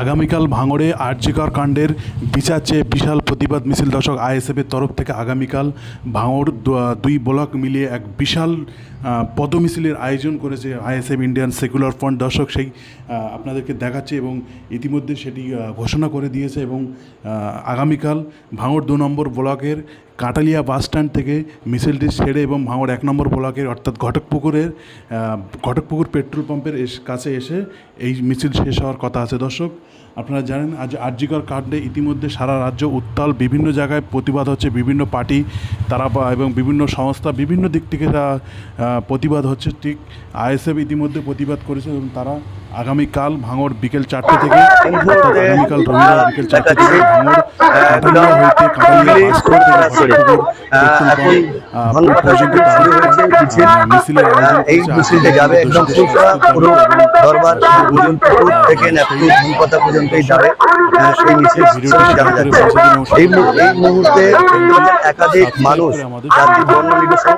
আগামীকাল ভাঙড়ে আরজিকর কাণ্ডের বিচার চেয়ে বিশাল প্রতিবাদ মিছিল দর্শক আইএসএফের তরফ থেকে আগামীকাল ভাঙড় দুই ব্লক মিলিয়ে এক বিশাল পদমিছিলের আয়োজন করেছে আইএসএফ ইন্ডিয়ান সেকুলার ফ্রন্ট। দর্শক সেই আপনাদেরকে দেখাচ্ছে এবং ইতিমধ্যে সেটি ঘোষণা করে দিয়েছে এবং আগামীকাল ভাঙড় দু নম্বর ব্লকের কাঁটালিয়া বাস স্ট্যান্ড থেকে মিছিলটি ছেড়ে এবং ভাঙড় এক নম্বর ব্লকের অর্থাৎ ঘটকপুকুরের ঘটকপুকুর পেট্রোল পাম্পের কাছে এসে এই মিছিল শেষ হওয়ার কথা আছে। দর্শক আপনারা জানেন আজ আরজিকর কাণ্ডে ইতিমধ্যে সারা রাজ্য উত্তাল বিভিন্ন জায়গায় প্রতিবাদ হচ্ছে বিভিন্ন পার্টি তারা এবং বিভিন্ন সংস্থা বিভিন্ন দিক থেকে তা, আহ, প্রতিবাদ হচ্ছে। ঠিক আইএসএফ ইতিমধ্যে প্রতিবাদ করেছে এবং তারা আগামীকাল ভাঙড় বিকেল চারটে থেকে অর্থাৎ আগামীকাল রবিবার বিকেল চারটে থেকে কাটালিয়া হইতে কাটালিয়া মিছিলের আয়োজন এই মিছিলটা যাবে একদম পুরো দরবার থেকে পর্যন্তই যাবে। সেই মিছিল এই মুহূর্তে একাধিক মানুষ জাতি বর্ণ নির্বিশেষে